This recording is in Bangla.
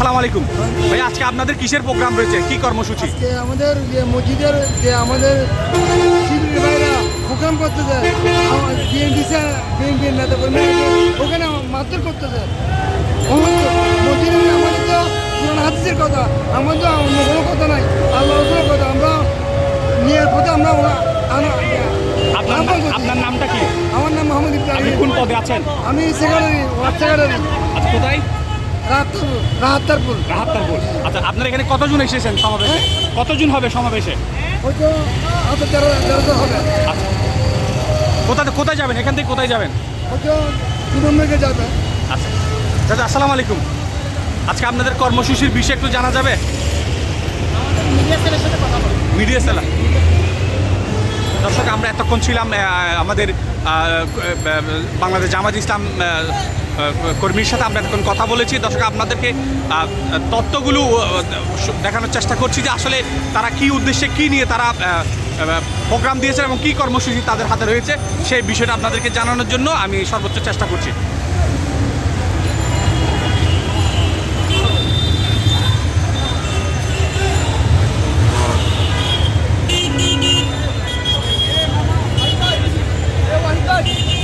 আসসালামু আলাইকুম। ভাই আজকে আপনাদের কিসের প্রোগ্রাম রয়েছে? কি কর্মসূচি? আমাদের যে মসজিদের যে আমাদের ভাইরা প্রোগ্রাম নেতা কর্মী ওখানে মারধর করতেছে। মসজিদের আমাদের তো পুরান হাদিসের কথা আমাদের তো অন্য কোনো কথা নাই আল্লাহ রসুলের কথা আমরা নিয়ে কথা আমরা আপনার আপনার নামটা কি? আমার নাম মোহাম্মদ ইব্রাহিম। কোন পদে আছেন? আমি সেক্রেটারি ওয়ার্ড সেক্রেটারি আচ্ছা কোথায়? রাহাত্তরপুর রাহাত্তরপুর আচ্ছা আপনার এখানে কতজন এসেছেন সমাবেশে? কতজন হবে সমাবেশে? হয়তো হয়তো তেরো তেরোশো হবে। আচ্ছা। কোথায় কোথায় যাবেন? এখান থেকে কোথায় যাবেন? হয়তো কুটুম্বকে যাবে। আচ্ছা। দাদা আসসালামু আলাইকুম। আজকে আপনাদের কর্মসূচির বিষয়ে একটু জানা যাবে? মিডিয়া সেলা দর্শক, আমরা এতক্ষণ ছিলাম আমাদের বাংলাদেশ জামাত ইসলাম কর্মীর সাথে আমরা এতক্ষণ কথা বলেছি। দর্শক, আপনাদেরকে তত্ত্বগুলো দেখানোর চেষ্টা করছি যে আসলে তারা কি উদ্দেশ্যে, কি নিয়ে তারা প্রোগ্রাম দিয়েছেন এবং কী কর্মসূচি তাদের হাতে রয়েছে, সেই বিষয়টা আপনাদেরকে জানানোর জন্য আমি সর্বোচ্চ চেষ্টা করছি।